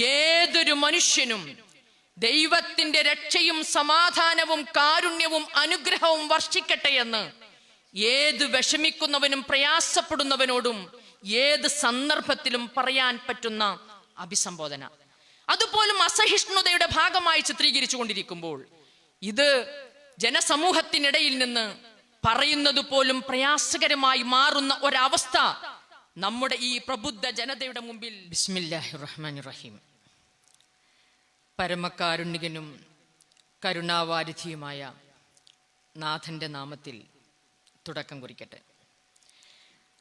ഏതൊരു മനുഷ്യനും ദൈവത്തിന്റെ രക്ഷയും സമാധാനവും കാരുണ്യവും അനുഗ്രഹവും വർഷിക്കട്ടെ എന്ന് ഏത് വിഷമിക്കുന്നവനും പ്രയാസപ്പെടുന്നവനോടും ഏത് സന്ദർഭത്തിലും പറയാൻ പറ്റുന്ന അഭിസംബോധന. അതുപോലും അസഹിഷ്ണുതയുടെ ഭാഗമായി ചിത്രീകരിച്ചു കൊണ്ടിരിക്കുമ്പോൾ ഇത് ജനസമൂഹത്തിനിടയിൽ നിന്ന് പറയുന്നത് പോലും പ്രയാസകരമായി മാറുന്ന ഒരവസ്ഥ നമ്മുടെ ഈ പ്രബുദ്ധ ജനതയുടെ മുമ്പിൽ. ബിസ്മില്ലാഹി റഹ്മാൻ റഹീം. പരമകാരുണ്യകനും കരുണാവാരിധിയുമായ നാഥന്റെ നാമത്തിൽ തുടക്കം കുറിക്കട്ടെ.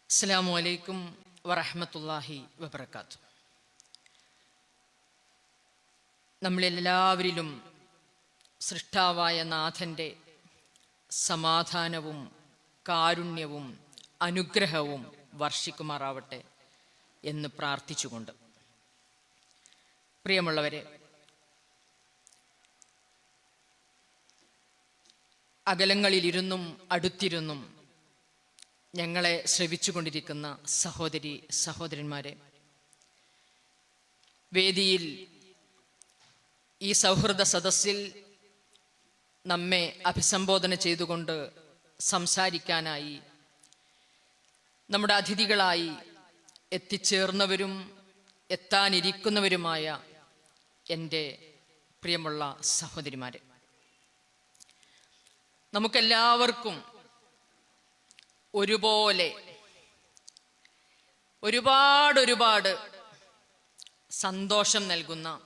അസ്സലാമു വലൈക്കും വറഹമത്തല്ലാഹി വബർക്കാത്തു നമ്മളെല്ലാവരിലും സൃഷ്ടാവായ നാഥന്റെ സമാധാനവും കാരുണ്യവും അനുഗ്രഹവും വർഷിക്കുമാറാവട്ടെ എന്ന് പ്രാർത്ഥിച്ചുകൊണ്ട്. പ്രിയമുള്ളവരെ അകലങ്ങളിലിരുന്നും അടുത്തിരുന്നും ഞങ്ങളെ ശ്രവിച്ചുകൊണ്ടിരിക്കുന്ന സഹോദരി സഹോദരന്മാരെ വേദിയിൽ ഈ സൗഹൃദ സദസ്സിൽ നമ്മെ അഭിസംബോധന ചെയ്തുകൊണ്ട് സംസാരിക്കാനായി നമ്മുടെ അതിഥികളായി എത്തിച്ചേർന്നവരും എത്താനിരിക്കുന്നവരുമായ എന്റെ പ്രിയമുള്ള സഹോദരിമാരെ. നമുക്കെല്ലാവർക്കും ഒരുപോലെ ഒരുപാട് ഒരുപാട് സന്തോഷം നൽകുന്ന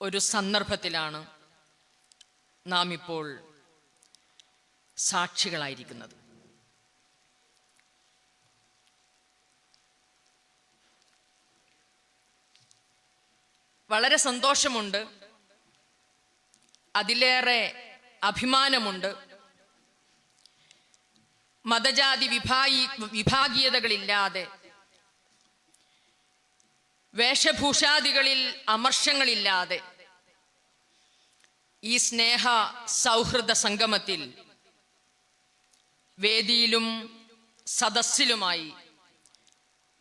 ഒരു സന്ദർഭത്തിലാണ് നാം ഇപ്പോൾ സാക്ഷികളായിരിക്കുന്നത്. വളരെ സന്തോഷമുണ്ട്. അതിലേറെ അഭിമാനമുണ്ട്. മതജാതി വിഭാഗി വിഭാഗീയതകളില്ലാതെ വേഷഭൂഷാദികളിൽ അമർഷങ്ങളില്ലാതെ ഈ സ്നേഹ സൗഹൃദ സംഗമത്തിൽ വേദിയിലും സദസ്സിലുമായി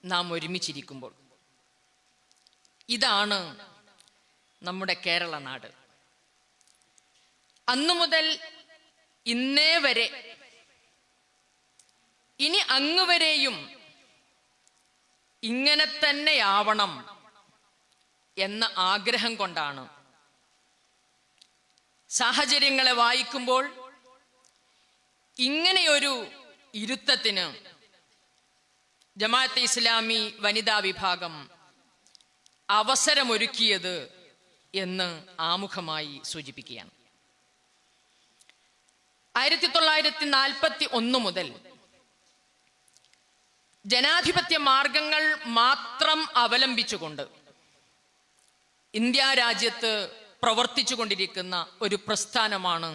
നാം ഒരുമിച്ചിരിക്കുമ്പോൾ. ഇതാണ് നമ്മുടെ കേരള നാട്. അന്നു മുതൽ ഇന്നേ വരെ. ഇനി അങ്ങുവരെയും ഇങ്ങനെ തന്നെയാവണം എന്ന ആഗ്രഹം കൊണ്ടാണ്. സാഹചര്യങ്ങളെ വായിക്കുമ്പോൾ ഇങ്ങനെയൊരു ഇരുത്തത്തിന് ജമാഅത്തെ ഇസ്ലാമി വനിതാ വിഭാഗം അവസരമൊരുക്കിയത് എന്ന് ആമുഖമായി സൂചിപ്പിക്കുകയാണ്. ആയിരത്തി തൊള്ളായിരത്തി നാൽപ്പത്തി ഒന്ന് മുതൽ ജനാധിപത്യ മാർഗങ്ങൾ മാത്രം അവലംബിച്ചുകൊണ്ട് ഇന്ത്യ രാജ്യത്ത് പ്രവർത്തിച്ചു കൊണ്ടിരിക്കുന്ന ഒരു പ്രസ്ഥാനമാണ്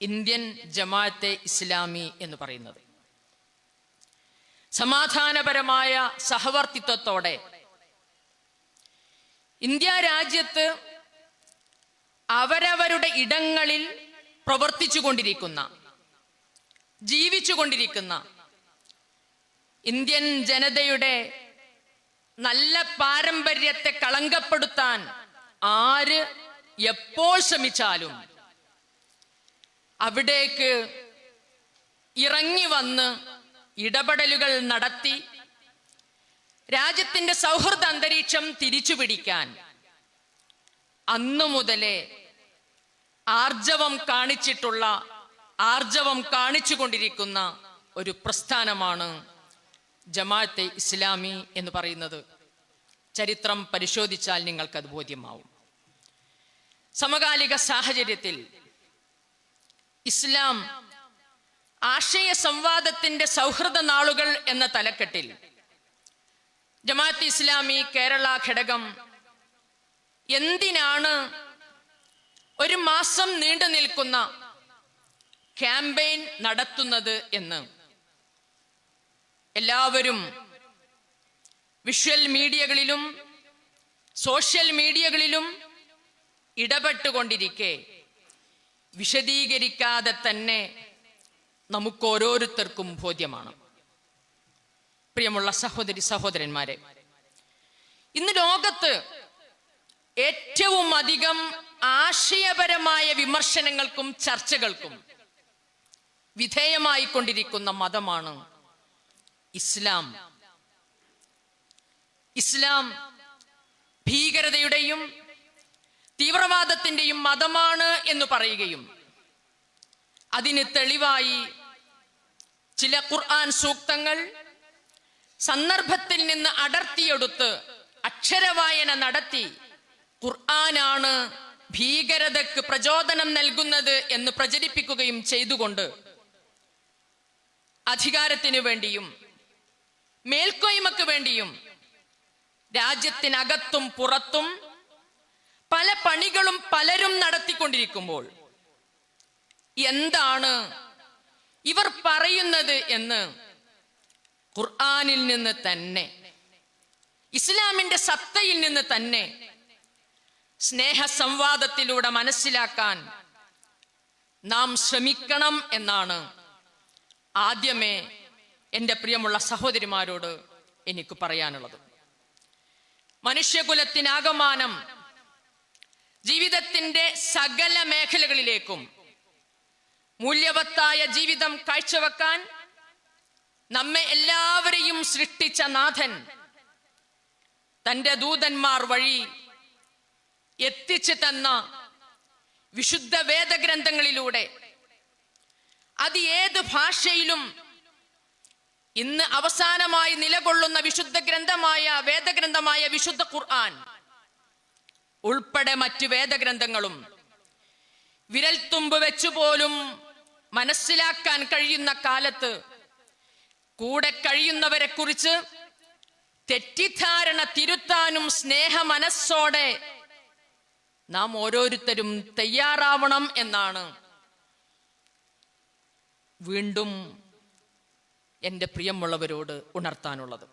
ഇന്ത്യൻ ജമാഅത്തെ ഇസ്ലാമി എന്ന് പറയുന്നത്. സമാധാനപരമായ സഹവർത്തിത്വത്തോടെ ഇന്ത്യ രാജ്യത്ത് അവരവരുടെ ഇടങ്ങളിൽ പ്രവർത്തിച്ചു കൊണ്ടിരിക്കുന്ന ജീവിച്ചു കൊണ്ടിരിക്കുന്ന ഇന്ത്യൻ ജനതയുടെ നല്ല പാരമ്പര്യത്തെ കളങ്കപ്പെടുത്താൻ ആര് എപ്പോൾ ശ്രമിച്ചാലും അവിടേക്ക് ഇറങ്ങി വന്ന് ഇടപെടലുകൾ നടത്തി രാജ്യത്തിന്റെ സൗഹൃദ അന്തരീക്ഷം തിരിച്ചുപിടിക്കാൻ അന്നു മുതലേ ആർജവം കാണിച്ചിട്ടുള്ള ആർജവം കാണിച്ചുകൊണ്ടിരിക്കുന്ന ഒരു പ്രസ്ഥാനമാണ് ജമാഅത്തെ ഇസ്ലാമി എന്ന് പറയുന്നത്. ചരിത്രം പരിശോധിച്ചാൽ നിങ്ങൾക്കത് ബോധ്യമാവും. സമകാലിക സാഹചര്യത്തിൽ ഇസ്ലാം ആശയ സംവാദത്തിന്റെ സൗഹൃദ നാളുകൾ എന്ന തലക്കെട്ടിൽ ജമാഅത്ത് ഇസ്ലാമി കേരള ഘടകം എന്തിനാണ് ഒരു മാസം നീണ്ടു നിൽക്കുന്ന ക്യാമ്പയിൻ നടത്തുന്നത് എന്ന്. എല്ലാവരും വിഷ്വൽ മീഡിയകളിലും സോഷ്യൽ മീഡിയകളിലും ഇടപെട്ടുകൊണ്ടിരിക്കെ. വിശദീകരിക്കാതെ തന്നെ നമുക്ക് ഓരോരുത്തർക്കും ബോധ്യമാണ്. പ്രിയമുള്ള സഹോദരി സഹോദരന്മാരെ ഇന്ന് ലോകത്ത് ഏറ്റവും അധികം ആശയപരമായ വിമർശനങ്ങൾക്കും ചർച്ചകൾക്കും വിധേയമായിക്കൊണ്ടിരിക്കുന്ന മതമാണ് ഇസ്ലാം. ഇസ്ലാം ഭീകരതയുടെയും തീവ്രവാദത്തിന്റെയും മതമാണ് എന്ന് പറയുകയും അതിന് തെളിവായി ചില ഖുർആൻ സൂക്തങ്ങൾ സന്ദർഭത്തിൽ നിന്ന് അടർത്തിയെടുത്ത് അക്ഷരവായന നടത്തി ഖുർആനാണ് ഭീകരതക്ക് പ്രചോദനം നൽകുന്നത് എന്ന് പ്രചരിപ്പിക്കുകയും ചെയ്തുകൊണ്ട് അധികാരത്തിനു വേണ്ടിയും മേൽക്കോയ്മക്ക് വേണ്ടിയും രാജ്യത്തിനകത്തും പുറത്തും പല പണികളും പലരും നടത്തിക്കൊണ്ടിരിക്കുമ്പോൾ എന്താണ് ഇവർ പറയുന്നത് എന്ന് ഖുർആാനിൽ നിന്ന് തന്നെ ഇസ്ലാമിന്റെ സത്തയിൽ നിന്ന് തന്നെ സ്നേഹ സംവാദത്തിലൂടെ മനസ്സിലാക്കാൻ നാം ശ്രമിക്കണം എന്നാണ് ആദ്യമേ എന്റെ പ്രിയമുള്ള സഹോദരിമാരോട് എനിക്ക് പറയാനുള്ളത്. മനുഷ്യകുലത്തിനാകമാനം ജീവിതത്തിന്റെ സകല മേഖലകളിലേക്കും മൂല്യവത്തായ ജീവിതം കാഴ്ചവെക്കാൻ നമ്മെ എല്ലാവരെയും സൃഷ്ടിച്ച നാഥൻ തന്റെ ദൂതന്മാർ വഴി എത്തിച്ചു തന്ന വിശുദ്ധ വേദഗ്രന്ഥങ്ങളിലൂടെ അത് ഏത് ഭാഷയിലും ഇന്ന് അവസാനമായി നിലകൊള്ളുന്ന വിശുദ്ധ ഗ്രന്ഥമായ വേദഗ്രന്ഥമായ വിശുദ്ധ ഖുർആൻ ഉൾപ്പെടെ മറ്റു വേദഗ്രന്ഥങ്ങളും വിരൽത്തുമ്പ് വെച്ചുപോലും മനസ്സിലാക്കാൻ കഴിയുന്ന കാലത്ത് കൂടെ കഴിയുന്നവരെ കുറിച്ച് തെറ്റിദ്ധാരണ തിരുത്താനും സ്നേഹ മനസ്സോടെ നാം ഓരോരുത്തരും തയ്യാറാവണം എന്നാണ്. വീണ്ടും എന്റെ പ്രിയമുള്ളവരോട് ഉണർത്താനുള്ളത്.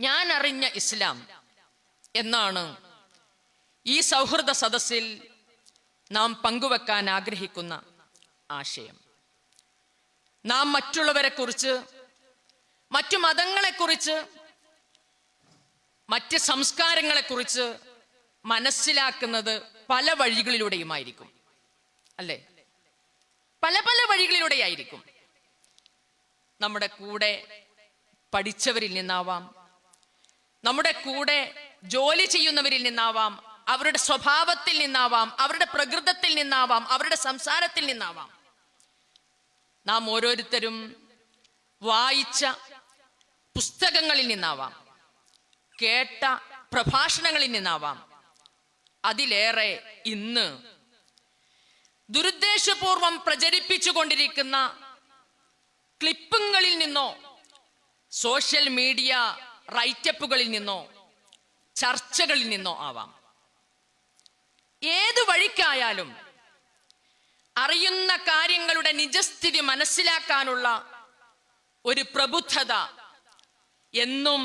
ഞാൻ അറിഞ്ഞ ഇസ്ലാം എന്നാണ് ഈ സൗഹൃദ സദസ്സിൽ നാം പങ്കുവെക്കാൻ ആഗ്രഹിക്കുന്ന ആശയം. നാം മറ്റുള്ളവരെ കുറിച്ച് മറ്റു മതങ്ങളെക്കുറിച്ച് മറ്റ് സംസ്കാരങ്ങളെക്കുറിച്ച് മനസ്സിലാക്കുന്നത് പല വഴികളിലൂടെയുമായിരിക്കും. അല്ലേ? പല പല വഴികളിലൂടെയായിരിക്കും. നമ്മുടെ കൂടെ പഠിച്ചവരിൽ നിന്നാവാം. നമ്മുടെ കൂടെ ജോലി ചെയ്യുന്നവരിൽ നിന്നാവാം. അവരുടെ സ്വഭാവത്തിൽ നിന്നാവാം. അവരുടെ പ്രകൃതത്തിൽ നിന്നാവാം. അവരുടെ സംസാരത്തിൽ നിന്നാവാം. നാം ഓരോരുത്തരും വായിച്ച പുസ്തകങ്ങളിൽ നിന്നാവാം. കേട്ട പ്രഭാഷണങ്ങളിൽ നിന്നാവാം. അതിലേറെ ഇന്ന്. ദുരുദ്ദേശപൂർവം പ്രചരിപ്പിച്ചുകൊണ്ടിരിക്കുന്ന ക്ലിപ്പുകളിൽ നിന്നോ സോഷ്യൽ മീഡിയ റൈറ്റപ്പുകളിൽ നിന്നോ ചർച്ചകളിൽ നിന്നോ ആവാം. ഏതു വഴിക്കായാലും അറിയുന്ന കാര്യങ്ങളുടെ നിജസ്ഥിതി മനസ്സിലാക്കാനുള്ള ഒരു പ്രബുദ്ധത എന്നും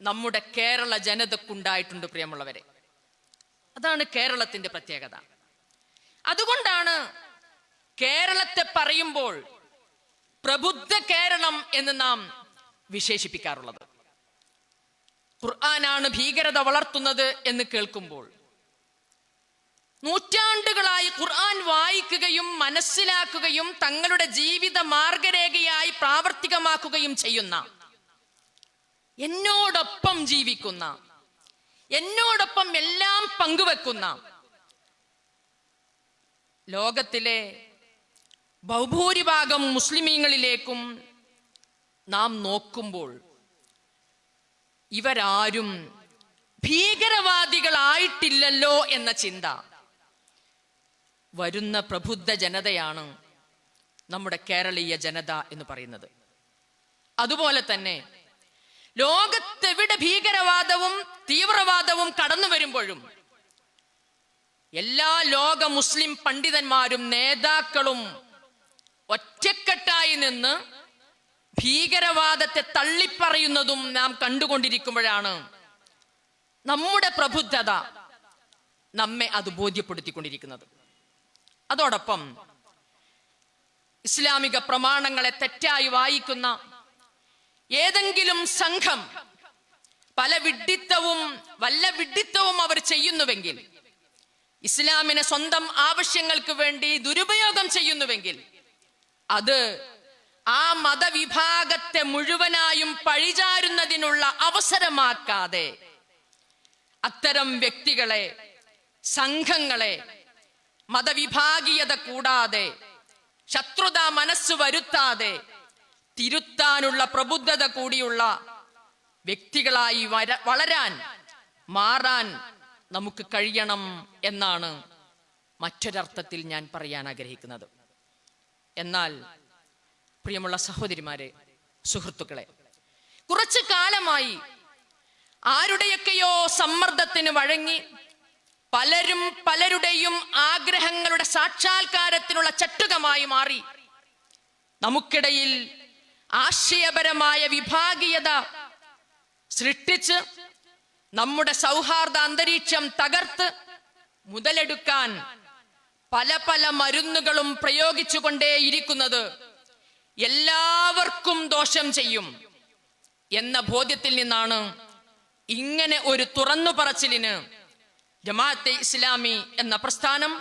നമ്മുടെ കേരള ജനതക്കുണ്ടായിട്ടുണ്ട് പ്രിയമുള്ളവരെ. അതാണ് കേരളത്തിന്റെ പ്രത്യേകത. അതുകൊണ്ടാണ് കേരളത്തെ പറയുമ്പോൾ പ്രബുദ്ധ കേരളം എന്ന് നാം വിശേഷിപ്പിക്കാറുള്ളത്. ഖുർആനാണ് ഭീകരത വളർത്തുന്നത് എന്ന് കേൾക്കുമ്പോൾ നൂറ്റാണ്ടുകളായി ഖുർആൻ വായിക്കുകയും മനസ്സിലാക്കുകയും തങ്ങളുടെ ജീവിത മാർഗരേഖയായി പ്രാവർത്തികമാക്കുകയും ചെയ്യുന്ന എന്നോടൊപ്പം ജീവിക്കുന്ന എന്നോടൊപ്പം എല്ലാം പങ്കുവെക്കുന്ന ലോകത്തിലെ ബഹുഭൂരിഭാഗം മുസ്ലിമീങ്ങളിലേക്കും നാം നോക്കുമ്പോൾ ഇവരാരും ഭീകരവാദികളായിട്ടില്ലല്ലോ എന്ന ചിന്ത വരുന്ന പ്രബുദ്ധ ജനതയാണ് നമ്മുടെ കേരളീയ ജനത എന്ന് പറയുന്നത്. അതുപോലെ തന്നെ ലോകത്തെവിടെ ഭീകരവാദവും തീവ്രവാദവും കടന്നു വരുമ്പോഴും എല്ലാ ലോക മുസ്ലിം പണ്ഡിതന്മാരും നേതാക്കളും ഒറ്റക്കെട്ടായി നിന്ന് ഭീകരവാദത്തെ തള്ളിപ്പറയുന്നതും നാം കണ്ടുകൊണ്ടിരിക്കുമ്പോഴാണ് നമ്മുടെ പ്രബുദ്ധത നമ്മെ അത് ബോധ്യപ്പെടുത്തിക്കൊണ്ടിരിക്കുന്നത്. അതോടൊപ്പം ഇസ്ലാമിക പ്രമാണങ്ങളെ തെറ്റായി വായിക്കുന്ന ഏതെങ്കിലും സംഘം പല വിഡ്ഢിത്തവും വല്ല വിഡ്ഢിത്തവും അവർ ചെയ്യുന്നുവെങ്കിൽ ഇസ്ലാമിനെ സ്വന്തം ആവശ്യങ്ങൾക്ക് വേണ്ടി ദുരുപയോഗം ചെയ്യുന്നുവെങ്കിൽ അത് ആ മതവിഭാഗത്തെ മുഴുവനായും പഴിചാരുന്നതിനുള്ള അവസരമാക്കാതെ അത്തരം വ്യക്തികളെ സംഘങ്ങളെ മതവിഭാഗീയത കൂടാതെ ശത്രുത മനസ്സ് വരുത്താതെ തിരുത്താനുള്ള പ്രബുദ്ധത കൂടിയുള്ള വ്യക്തികളായി വര- വളരാൻ മാറാൻ നമുക്ക് കഴിയണം എന്നാണ് മറ്റൊരർത്ഥത്തിൽ ഞാൻ പറയാൻ ആഗ്രഹിക്കുന്നത്. എന്നാൽ പ്രിയമുള്ള സഹോദരിമാരെ സുഹൃത്തുക്കളെ കുറച്ചു കാലമായി ആരുടെയൊക്കെയോ സമ്മർദ്ദത്തിന് വഴങ്ങി പലരും പലരുടെയും ആഗ്രഹങ്ങളുടെ സാക്ഷാത്കാരത്തിനുള്ള ചട്ടുകമായി മാറി. നമുക്കിടയിൽ ആശയപരമായ വിഭാഗീയത സൃഷ്ടിച്ച് നമ്മുടെ സൗഹാർദ്ദ അന്തരീക്ഷം തകർത്ത് മുതലെടുക്കാൻ പല പല മരുന്നുകളും പ്രയോഗിച്ചുകൊണ്ടേയിരിക്കുന്നത് എല്ലാവർക്കും ദോഷം ചെയ്യും എന്ന ബോധ്യത്തിൽ നിന്നാണ് ഇങ്ങനെ ഒരു തുറന്നു പറച്ചിലിന് ജമാഅത്തെ ഇസ്ലാമി എന്ന പ്രസ്ഥാനം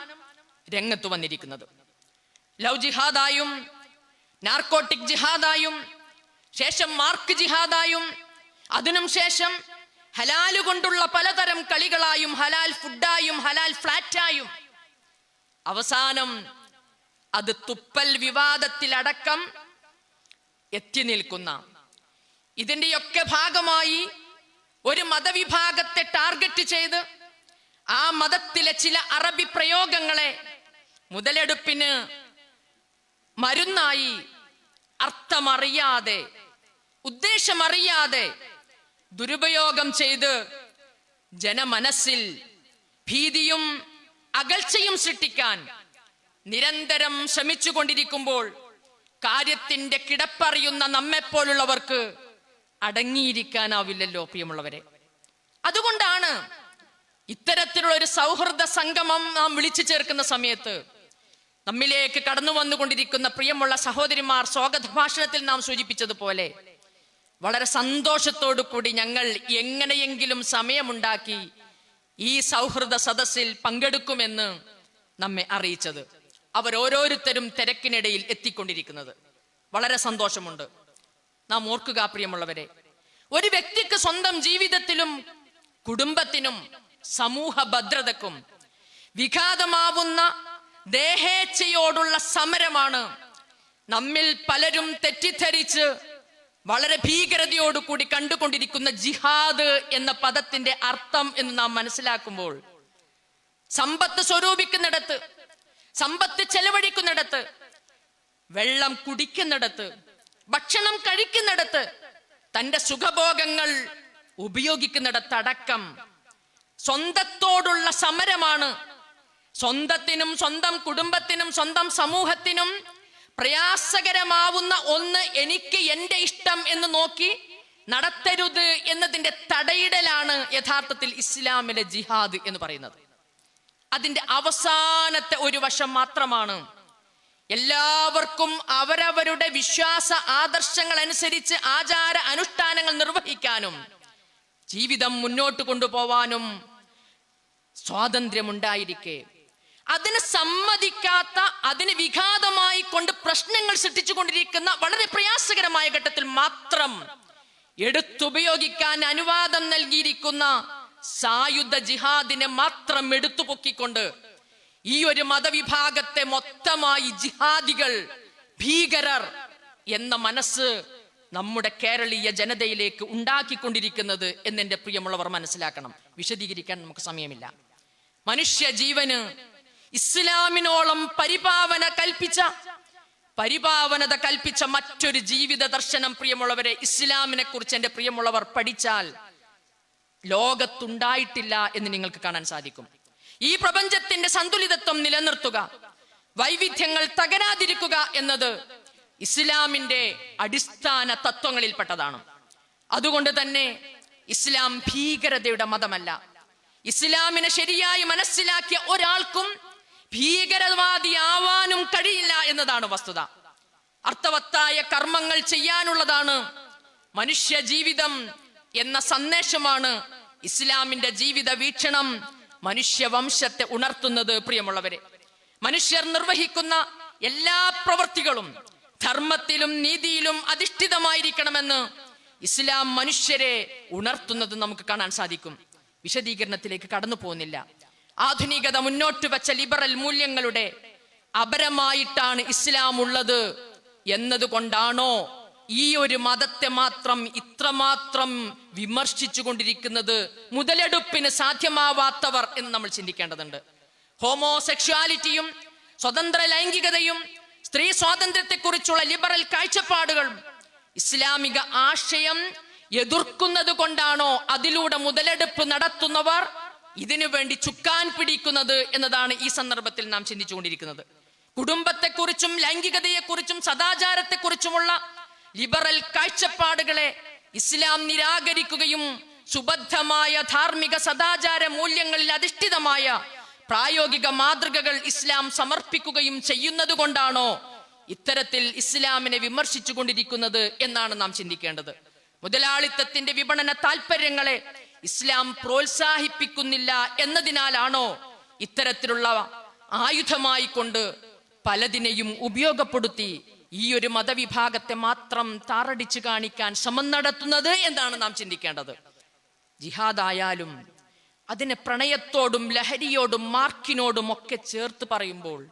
രംഗത്ത് വന്നിരിക്കുന്നത്. ലവ് ജിഹാദായും നാർക്കോട്ടിക് ജിഹാദായും ശേഷം മാർക്ക് ജിഹാദായും അതിനും ശേഷം ഹലാൽ കൊണ്ടുള്ള പലതരം കളികളായും ഹലാൽ ഫുഡായും ഹലാൽ ഫ്ലാറ്റായും അവസാനം അത് തുപ്പൽ വിവാദത്തിലടക്കം എത്തി നിൽക്കുന്ന. ഇതിന്റെയൊക്കെ ഭാഗമായി ഒരു മതവിഭാഗത്തെ ടാർഗറ്റ് ചെയ്ത് ആ മതത്തിലെ ചില അറബി പ്രയോഗങ്ങളെ മുതലെടുപ്പിന് മരുന്നായി അർത്ഥമറിയാതെ ഉദ്ദേശമറിയാതെ ദുരുപയോഗം ചെയ്ത് ജനമനസ്സിൽ ഭീതിയും അകൽച്ചയും സൃഷ്ടിക്കാൻ നിരന്തരം ശ്രമിച്ചുകൊണ്ടിരിക്കുമ്പോൾ കാര്യത്തിന്റെ കിടപ്പറിയുന്ന നമ്മെപ്പോലുള്ളവർക്ക് അടങ്ങിയിരിക്കാനാവില്ലല്ലോ പ്രിയമുള്ളവരെ. അതുകൊണ്ടാണ് ഇത്തരത്തിലുള്ള ഒരു സൗഹൃദ സംഗമം നാം വിളിച്ചു ചേർക്കുന്ന സമയത്ത് നമ്മിലേക്ക് കടന്നു വന്നുകൊണ്ടിരിക്കുന്ന പ്രിയമുള്ള സഹോദരിമാർ സ്വാഗത ഭാഷണത്തിൽ നാം സൂചിപ്പിച്ചതുപോലെ വളരെ സന്തോഷത്തോടു കൂടി ഞങ്ങൾ എങ്ങനെയെങ്കിലും സമയമുണ്ടാക്കി ഈ സൗഹൃദ സദസ്സിൽ പങ്കെടുക്കുമെന്ന് നമ്മെ അറിയിച്ചത്. അവരോരോരുത്തരും തിരക്കിനിടയിൽ എത്തിക്കൊണ്ടിരിക്കുന്നത്. വളരെ സന്തോഷമുണ്ട്. നാം ഓർക്കുക പ്രിയമുള്ളവരെ ഒരു വ്യക്തിക്ക് സ്വന്തം ജീവിതത്തിലും കുടുംബത്തിനും സമൂഹ ഭദ്രതക്കും വിഘാതമാവുന്ന ദേഹേച്ഛയോടുള്ള സമരമാണ്. നമ്മിൽ പലരും തെറ്റിദ്ധരിച്ച് വളരെ ഭീകരതയോടുകൂടി കണ്ടുകൊണ്ടിരിക്കുന്ന ജിഹാദ് എന്ന പദത്തിന്റെ അർത്ഥം എന്ന് നാം മനസ്സിലാക്കുമ്പോൾ സമ്പത്ത് സ്വരൂപിക്കുന്നിടത്ത് സമ്പത്ത് ചെലവഴിക്കുന്നിടത്ത് വെള്ളം കുടിക്കുന്നിടത്ത് ഭക്ഷണം കഴിക്കുന്നിടത്ത് തന്റെ സുഖഭോഗങ്ങൾ ഉപയോഗിക്കുന്നിടത്തടക്കം സ്വന്തത്തോടുള്ള സമരമാണ് സ്വന്തത്തിനും സ്വന്തം കുടുംബത്തിനും സ്വന്തം സമൂഹത്തിനും പ്രയാസകരമാവുന്ന ഒന്ന് എനിക്ക് എന്റെ ഇഷ്ടം എന്ന് നോക്കി നടത്തരുത് എന്നതിന്റെ തടയിടലാണ് യഥാർത്ഥത്തിൽ ഇസ്ലാമിലെ ജിഹാദ് എന്ന് പറയുന്നത്. അതിന്റെ അവസാനത്തെ ഒരു വശം മാത്രമാണ് എല്ലാവർക്കും അവരവരുടെ വിശ്വാസ ആദർശങ്ങൾ അനുസരിച്ച് ആചാര അനുഷ്ഠാനങ്ങൾ നിർവഹിക്കാനും ജീവിതം മുന്നോട്ട് കൊണ്ടുപോവാനും സ്വാതന്ത്ര്യമുണ്ടായിരിക്കെ. അതിന് സമ്മതിക്കാത്ത അതിന് വിഘാതമായി കൊണ്ട് പ്രശ്നങ്ങൾ സൃഷ്ടിച്ചുകൊണ്ടിരിക്കുന്ന വളരെ പ്രയാസകരമായ ഘട്ടത്തിൽ മാത്രം എടുത്തുപയോഗിക്കാൻ അനുവാദം നൽകിയിരിക്കുന്ന സായുധ ജിഹാദിനെ മാത്രം എടുത്തു പൊക്കിക്കൊണ്ട് ഈ ഒരു മതവിഭാഗത്തെ മൊത്തമായി ജിഹാദികൾ ഭീകരർ എന്ന മനസ്സ് നമ്മുടെ കേരളീയ ജനതയിലേക്ക് ഉണ്ടാക്കിക്കൊണ്ടിരിക്കുന്നത് എന്നെന്റെ പ്രിയമുള്ളവർ മനസ്സിലാക്കണം. വിശദീകരിക്കാൻ നമുക്ക് സമയമില്ല. മനുഷ്യ ജീവന് ഇസ്ലാമിനോളം പരിപാവന കൽപ്പിച്ച പരിപാവനത കൽപ്പിച്ച മറ്റൊരു ജീവിത ദർശനം പ്രിയമുള്ളവരെ ഇസ്ലാമിനെ കുറിച്ച് എന്റെ പ്രിയമുള്ളവർ പഠിച്ചാൽ ലോകത്തുണ്ടായിട്ടില്ല എന്ന് നിങ്ങൾക്ക് കാണാൻ സാധിക്കും. ഈ പ്രപഞ്ചത്തിന്റെ സന്തുലിതത്വം നിലനിർത്തുക വൈവിധ്യങ്ങൾ തകരാതിരിക്കുക എന്നത് ഇസ്ലാമിന്റെ അടിസ്ഥാന തത്വങ്ങളിൽപ്പെട്ടതാണ്. അതുകൊണ്ട് തന്നെ ഇസ്ലാം ഭീകരതയുടെ മതമല്ല. ഇസ്ലാമിനെ ശരിയായി മനസ്സിലാക്കിയ ഒരാൾക്കും ഭീകരവാദിയാവാനും കഴിയില്ല എന്നതാണ് വസ്തുത. അർത്ഥവത്തായ കർമ്മങ്ങൾ ചെയ്യാനുള്ളതാണ് മനുഷ്യ ജീവിതം എന്ന സന്ദേശമാണ് ഇസ്ലാമിന്റെ ജീവിത വീക്ഷണം മനുഷ്യവംശത്തെ ഉണർത്തുന്നത് പ്രിയമുള്ളവരെ. മനുഷ്യർ നിർവഹിക്കുന്ന എല്ലാ പ്രവൃത്തികളും ധർമ്മത്തിലും നീതിയിലും അധിഷ്ഠിതമായിരിക്കണമെന്ന് ഇസ്ലാം മനുഷ്യരെ ഉണർത്തുന്നത് നമുക്ക് കാണാൻ സാധിക്കും. വിശദീകരണത്തിലേക്ക് കടന്നു പോകുന്നില്ല ആധുനികത മുന്നോട്ട് വെച്ച ലിബറൽ മൂല്യങ്ങളുടെ അപരമായിട്ടാണ് ഇസ്ലാം ഉള്ളത് എന്നതുകൊണ്ടാണോ ഈ ഒരു മതത്തെ മാത്രം ഇത്രമാത്രം വിമർശിച്ചു കൊണ്ടിരിക്കുന്നത്? മുതലെടുപ്പിന് സാധ്യമാവാത്തവർ എന്ന് നമ്മൾ ചിന്തിക്കേണ്ടതുണ്ട്. ഹോമോസെക്ഷുവാലിറ്റിയും സ്വതന്ത്ര ലൈംഗികതയും സ്ത്രീ സ്വാതന്ത്ര്യത്തെക്കുറിച്ചുള്ള ലിബറൽ കാഴ്ചപ്പാടുകൾ ഇസ്ലാമിക ആശയം എതിർക്കുന്നത് കൊണ്ടാണോ അതിലൂടെ മുതലെടുപ്പ് നടത്തുന്നവർ ഇതിനു വേണ്ടി ചുക്കാൻ പിടിക്കുന്നത് എന്നതാണ് ഈ സന്ദർഭത്തിൽ നാം ചിന്തിച്ചുകൊണ്ടിരിക്കുന്നത്. കുടുംബത്തെക്കുറിച്ചും ലൈംഗികതയെക്കുറിച്ചും സദാചാരത്തെക്കുറിച്ചുമുള്ള ലിബറൽ കാഴ്ചപ്പാടുകളെ ഇസ്ലാം നിരാകരിക്കുകയും സുബദ്ധമായ ധാർമ്മിക സദാചാര മൂല്യങ്ങളിൽ അധിഷ്ഠിതമായ പ്രായോഗിക മാതൃകകൾ ഇസ്ലാം സമർപ്പിക്കുകയും ചെയ്യുന്നത് കൊണ്ടാണോ ഇത്തരത്തിൽ ഇസ്ലാമിനെ വിമർശിച്ചു എന്നാണ് നാം ചിന്തിക്കേണ്ടത്. മുതലാളിത്തത്തിന്റെ വിപണന താൽപര്യങ്ങളെ ഇസ്ലാം പ്രോത്സാഹിപ്പിക്കുന്നില്ല എന്നതിനാലാണോ ഇത്തരത്തിലുള്ള ആയുധമായി കൊണ്ട് പലതിനെയും ഉപയോഗപ്പെടുത്തി ഈ ഒരു മതവിഭാഗത്തെ മാത്രം താറടിച്ചു കാണിക്കാൻ ശ്രമം നടത്തുന്നത് എന്നാണ് നാം ചിന്തിക്കേണ്ടത്. ജിഹാദായാലും അതിനെ പ്രണയത്തോടും ലഹരിയോടും മാർക്കിനോടും ഒക്കെ ചേർത്ത് പറയുമ്പോൾ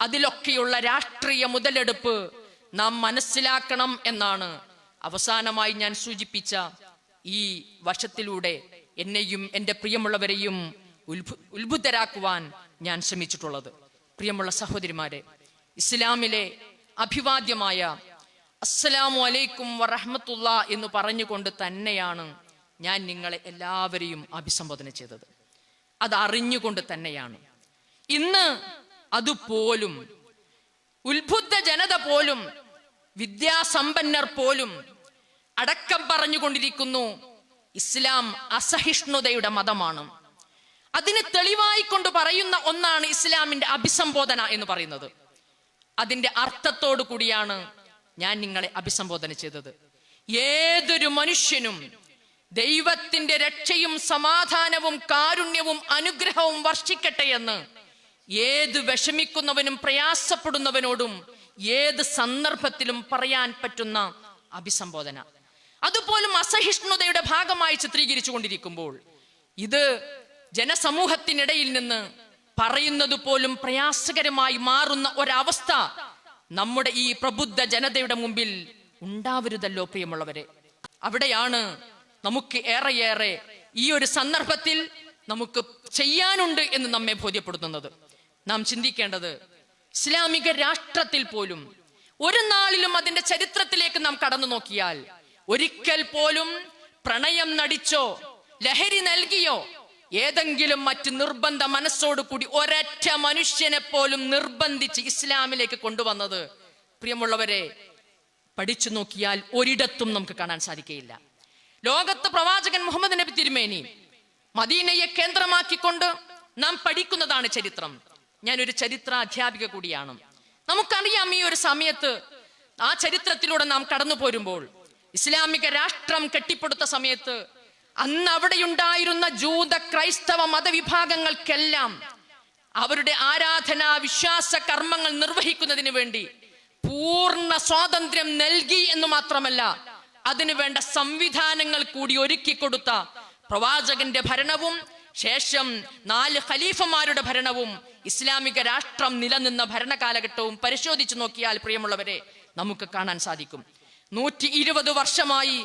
അതിലൊക്കെയുള്ള രാഷ്ട്രീയ മുതലെടുപ്പ് നാം മനസ്സിലാക്കണം എന്നാണ് അവസാനമായി ഞാൻ സൂചിപ്പിച്ച ഈ വശത്തിലൂടെ എന്നെയും എന്റെ പ്രിയമുള്ളവരെയും ഉത്ഭു ഉത്ഭുതരാക്കുവാൻ ഞാൻ ശ്രമിച്ചിട്ടുള്ളത്. പ്രിയമുള്ള സഹോദരിമാരെ ഇസ്ലാമിലെ അഭിവാദ്യമായ അസ്സലാമു അലൈക്കും വറഹമത്തുള്ള എന്ന് പറഞ്ഞുകൊണ്ട് തന്നെയാണ് ഞാൻ നിങ്ങളെ എല്ലാവരെയും അഭിസംബോധന ചെയ്തത്. അത് അറിഞ്ഞുകൊണ്ട് തന്നെയാണ്. ഇന്ന് അതുപോലും ഉത്ഭുദ്ധ ജനത പോലും വിദ്യാസമ്പന്നർ പോലും അടക്കം പറഞ്ഞുകൊണ്ടിരിക്കുന്നു. ഇസ്ലാം അസഹിഷ്ണുതയുടെ മതമാണ്. അതിന് തെളിവായി കൊണ്ട് പറയുന്ന ഒന്നാണ് ഇസ്ലാമിന്റെ അഭിസംബോധന എന്ന് പറയുന്നത്. അതിന്റെ അർത്ഥത്തോടു കൂടിയാണ് ഞാൻ നിങ്ങളെ അഭിസംബോധന ചെയ്തത്. ഏതൊരു മനുഷ്യനും ദൈവത്തിന്റെ രക്ഷയും സമാധാനവും കാരുണ്യവും അനുഗ്രഹവും വർഷിക്കട്ടെ എന്ന് ഏത് വിഷമിക്കുന്നവനും പ്രയാസപ്പെടുന്നവനോടും ഏത് സന്ദർഭത്തിലും പറയാൻ പറ്റുന്ന അഭിസംബോധന. അതുപോലും അസഹിഷ്ണുതയുടെ ഭാഗമായി ചിത്രീകരിച്ചു കൊണ്ടിരിക്കുമ്പോൾ ഇത് ജനസമൂഹത്തിനിടയിൽ നിന്ന് പറയുന്നത് പോലും പ്രയാസകരമായി മാറുന്ന ഒരവസ്ഥ നമ്മുടെ ഈ പ്രബുദ്ധ ജനതയുടെ മുമ്പിൽ ഉണ്ടാവരുതല്ലോ പ്രിയമുള്ളവരെ. അവിടെയാണ് നമുക്ക് ഏറെയേറെ ഈ ഒരു സന്ദർഭത്തിൽ നമുക്ക് ചെയ്യാനുണ്ട് എന്ന് നമ്മെ ബോധ്യപ്പെടുത്തുന്നത്. നാം ചിന്തിക്കേണ്ടത് ഇസ്ലാമിക രാഷ്ട്രത്തിൽ പോലും ഒരു നാളിലും അതിന്റെ ചരിത്രത്തിലേക്ക് നാം കടന്നു നോക്കിയാൽ ഒരിക്കൽ പോലും പ്രണയം നടിച്ചോ ലഹരി നൽകിയോ ഏതെങ്കിലും മറ്റ് നിർബന്ധ മനസ്സോടു കൂടി ഒരറ്റ മനുഷ്യനെ പോലും നിർബന്ധിച്ച് ഇസ്ലാമിലേക്ക് കൊണ്ടുവന്നത്. പ്രിയമുള്ളവരെ പഠിച്ചു നോക്കിയാൽ ഒരിടത്തും നമുക്ക് കാണാൻ സാധിക്കുകയില്ല ലോകത്ത് പ്രവാചകൻ മുഹമ്മദ് നബി തിരുമേനി മദീനയെ കേന്ദ്രമാക്കിക്കൊണ്ട് നാം പഠിക്കുന്നതാണ് ചരിത്രം. ഞാനൊരു ചരിത്ര അധ്യാപിക കൂടിയാണ്. നമുക്കറിയാം ഈ ഒരു സമയത്ത് ആ ചരിത്രത്തിലൂടെ നാം കടന്നു പോരുമ്പോൾ ഇസ്ലാമിക രാഷ്ട്രം കെട്ടിപ്പടുത്ത സമയത്ത് അന്ന് അവിടെയുണ്ടായിരുന്ന ജൂത ക്രൈസ്തവ മതവിഭാഗങ്ങൾക്കെല്ലാം അവരുടെ ആരാധനാ വിശ്വാസ കർമ്മങ്ങൾ നിർവഹിക്കുന്നതിന് വേണ്ടി പൂർണ സ്വാതന്ത്ര്യം നൽകി എന്ന് മാത്രമല്ല അതിനു വേണ്ട സംവിധാനങ്ങൾ കൂടി ഒരുക്കി കൊടുത്ത പ്രവാചകന്റെ ഭരണവും ശേഷം നാല് ഖലീഫമാരുടെ ഭരണവും ഇസ്ലാമിക രാഷ്ട്രം നിലനിന്ന ഭരണകാലഘട്ടവും പരിശോധിച്ചു നോക്കിയാൽ പ്രിയമുള്ളവരെ നമുക്ക് കാണാൻ സാധിക്കും. നൂറ്റി ഇരുപത് വർഷമായി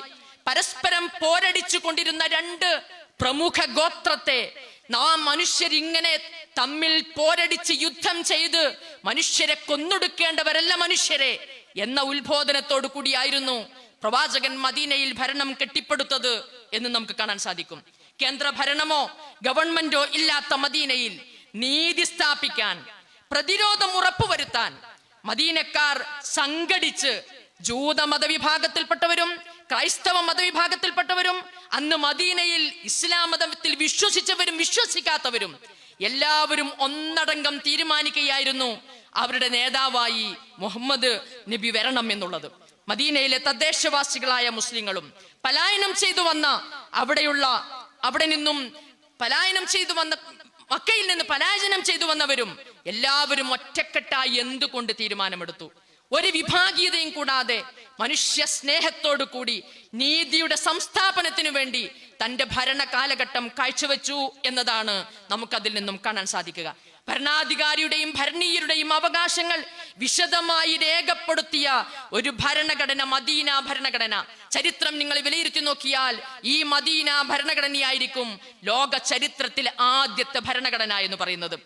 പരസ്പരം പോരടിച്ചു കൊണ്ടിരുന്ന രണ്ട് പ്രമുഖ ഗോത്രത്തെ നാം മനുഷ്യരിങ്ങനെ തമ്മിൽ പോരടിച്ച് യുദ്ധം ചെയ്ത് മനുഷ്യരെ കൊന്നൊടുക്കേണ്ടവരല്ല മനുഷ്യരെ എന്ന ഉത്ബോധനത്തോടു കൂടിയായിരുന്നു പ്രവാചകൻ മദീനയിൽ ഭരണം കെട്ടിപ്പടുത്തത് എന്ന് നമുക്ക് കാണാൻ സാധിക്കും. കേന്ദ്ര ഭരണമോ ഗവൺമെന്റോ ഇല്ലാത്ത മദീനയിൽ നീതി സ്ഥാപിക്കാൻ പ്രതിരോധം ഉറപ്പുവരുത്താൻ മദീനക്കാർ സംഘടിച്ച് ജൂത മതവിഭാഗത്തിൽപ്പെട്ടവരും ക്രൈസ്തവ മതവിഭാഗത്തിൽപ്പെട്ടവരും അന്ന് മദീനയിൽ ഇസ്ലാം മതത്തിൽ വിശ്വസിച്ചവരും വിശ്വസിക്കാത്തവരും എല്ലാവരും ഒന്നടങ്കം തീരുമാനിക്കുകയായിരുന്നു അവരുടെ നേതാവായി മുഹമ്മദ് നബി വരണം എന്നുള്ളത്. മദീനയിലെ തദ്ദേശവാസികളായ മുസ്ലിങ്ങളും പലായനം ചെയ്തു വന്ന അവിടെയുള്ള അവിടെ നിന്നും പലായനം ചെയ്തു വന്ന മക്കയിൽ നിന്ന് പലായനം ചെയ്തു വന്നവരും എല്ലാവരും ഒറ്റക്കെട്ടായി എന്തുകൊണ്ട് തീരുമാനമെടുത്തു? ഒരു വിഭാഗീയതയും കൂടാതെ മനുഷ്യ സ്നേഹത്തോടു കൂടി നീതിയുടെ സംസ്ഥാപനത്തിനു വേണ്ടി തന്റെ ഭരണ കാലഘട്ടം കാഴ്ചവെച്ചു എന്നതാണ് നമുക്കതിൽ നിന്നും കാണാൻ സാധിക്കുക. ഭരണാധികാരിയുടെയും ഭരണീയരുടെയും അവകാശങ്ങൾ വിശദമായി രേഖപ്പെടുത്തിയ ഒരു ഭരണഘടന മദീന ഭരണഘടന. ചരിത്രം നിങ്ങൾ വിലയിരുത്തി നോക്കിയാൽ ഈ മദീന ഭരണഘടനയായിരിക്കും ലോക ചരിത്രത്തിലെ ആദ്യത്തെ ഭരണഘടന എന്ന് പറയുന്നത്.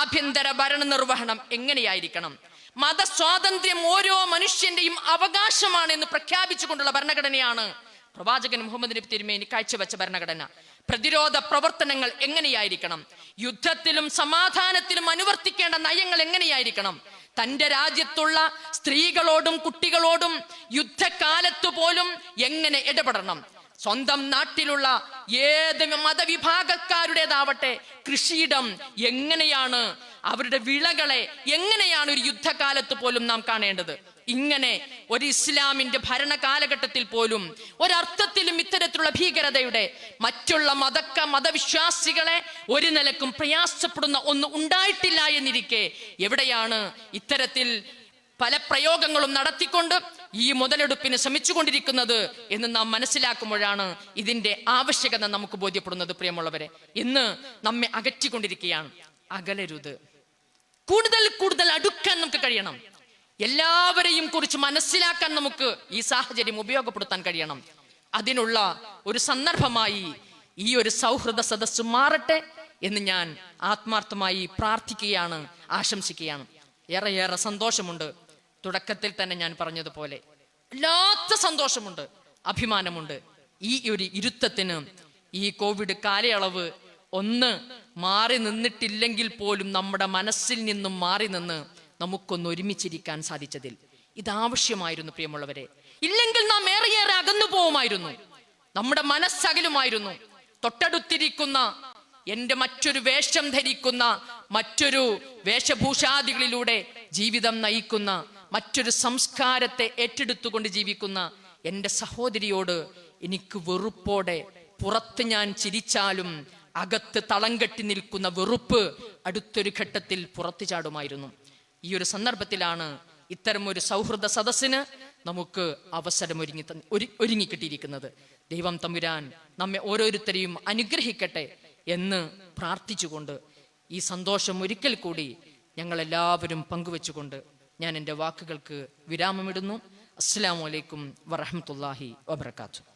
ആഭ്യന്തര ഭരണ നിർവഹണം എങ്ങനെയായിരിക്കണം? മതസ്വാതന്ത്ര്യം ഓരോ മനുഷ്യന്റെയും അവകാശമാണ് എന്ന് പ്രഖ്യാപിച്ചുകൊണ്ടുള്ള ഭരണഘടനയാണ്. പ്രവാചകൻ മുഹമ്മദ് നബി തിരുമേനി കാഴ്ചവെച്ച ഭരണഘടന. പ്രതിരോധ പ്രവർത്തനങ്ങൾ എങ്ങനെയായിരിക്കണം? യുദ്ധത്തിലും സമാധാനത്തിലും അനുവർത്തിക്കേണ്ട നയങ്ങൾ എങ്ങനെയായിരിക്കണം? തന്റെ രാജ്യത്തുള്ള സ്ത്രീകളോടും കുട്ടികളോടും യുദ്ധകാലത്തു പോലും എങ്ങനെ ഇടപെടണം? സ്വന്തം നാട്ടിലുള്ള ഏത് മതവിഭാഗക്കാരുടേതാവട്ടെ കൃഷിയിടം എങ്ങനെയാണ് അവരുടെ വിളകളെ എങ്ങനെയാണ് ഒരു യുദ്ധകാലത്ത് പോലും നാം കാണേണ്ടത്? ഇങ്ങനെ ഒരു ഇസ്ലാമിന്റെ ഭരണ കാലഘട്ടത്തിൽ പോലും ഒരർത്ഥത്തിലും ഇത്തരത്തിലുള്ള ഭീകരതയുടെ മറ്റുള്ള മതക്ക മതവിശ്വാസികളെ ഒരു നിലക്കും പ്രയാസപ്പെടുന്ന ഒന്ന് ഉണ്ടായിട്ടില്ല എന്നിരിക്കെ എവിടെയാണ് ഇത്തരത്തിൽ പല പ്രയോഗങ്ങളും നടത്തിക്കൊണ്ട് ഈ മുതലെടുപ്പിന് ശ്രമിച്ചുകൊണ്ടിരിക്കുന്നത് എന്ന് നാം മനസ്സിലാക്കുമ്പോഴാണ് ഇതിന്റെ ആവശ്യകത നമുക്ക് ബോധ്യപ്പെടുന്നത് പ്രിയമുള്ളവരെ. ഇന്ന് നമ്മെ അകറ്റിക്കൊണ്ടിരിക്കുകയാണ്. അകലരുത്. കൂടുതൽ കൂടുതൽ അടുക്കാൻ നമുക്ക് കഴിയണം. എല്ലാവരെയും കുറിച്ച് മനസ്സിലാക്കാൻ നമുക്ക് ഈ സാഹചര്യം ഉപയോഗപ്പെടുത്താൻ കഴിയണം. അതിനുള്ള ഒരു സന്ദർഭമായി ഈ ഒരു സൗഹൃദ സദസ്സ് മാറട്ടെ എന്ന് ഞാൻ ആത്മാർത്ഥമായി പ്രാർത്ഥിക്കുകയാണ് ആശംസിക്കുകയാണ്. ഏറെ ഏറെ സന്തോഷമുണ്ട്. തുടക്കത്തിൽ തന്നെ ഞാൻ പറഞ്ഞതുപോലെ വല്ലാത്ത സന്തോഷമുണ്ട് അഭിമാനമുണ്ട്. ഈ ഒരു ഇരുത്തത്തിന് ഈ കോവിഡ് കാലയളവ് ഒന്ന് മാറി നിന്നിട്ടില്ലെങ്കിൽ പോലും നമ്മുടെ മനസ്സിൽ നിന്നും മാറി നിന്ന് നമുക്കൊന്ന് ഒരുമിച്ചിരിക്കാൻ സാധിച്ചതിൽ. ഇതാവശ്യമായിരുന്നു പ്രിയമുള്ളവരെ. ഇല്ലെങ്കിൽ നാം ഏറെയേറെ അകന്നു പോവുമായിരുന്നു നമ്മുടെ മനസ്സകലുമായിരുന്നു. തൊട്ടടുത്തിരിക്കുന്ന എന്റെ മറ്റൊരു വേഷം ധരിക്കുന്ന മറ്റൊരു വേഷഭൂഷാദികളിലൂടെ ജീവിതം നയിക്കുന്ന മറ്റൊരു സംസ്കാരത്തെ ഏറ്റെടുത്തുകൊണ്ട് ജീവിക്കുന്ന എന്റെ സഹോദരിയോട് എനിക്ക് വെറുപ്പോടെ പുറത്ത് ഞാൻ ചിരിച്ചാലും അകത്ത് തളം കെട്ടി നിൽക്കുന്ന വെറുപ്പ് അടുത്തൊരു ഘട്ടത്തിൽ പുറത്തു ചാടുമായിരുന്നു. ഈ ഒരു സന്ദർഭത്തിലാണ് ഇത്തരം ഒരു സൗഹൃദ സദസ്സിന് നമുക്ക് അവസരം ഒരുങ്ങി ഒരുങ്ങിക്കിട്ടിയിരിക്കുന്നത്. ദൈവം തമ്പുരാൻ നമ്മെ ഓരോരുത്തരെയും അനുഗ്രഹിക്കട്ടെ എന്ന് പ്രാർത്ഥിച്ചുകൊണ്ട് ഈ സന്തോഷം ഒരിക്കൽ കൂടി ഞങ്ങളെല്ലാവരും പങ്കുവെച്ചുകൊണ്ട് ഞാൻ എന്റെ വാക്കുകൾക്ക് വിരാമമിടുന്നു. അസ്സാം വലൈക്കും വറഹമത്തല്ലാഹി വബർക്കാത്തു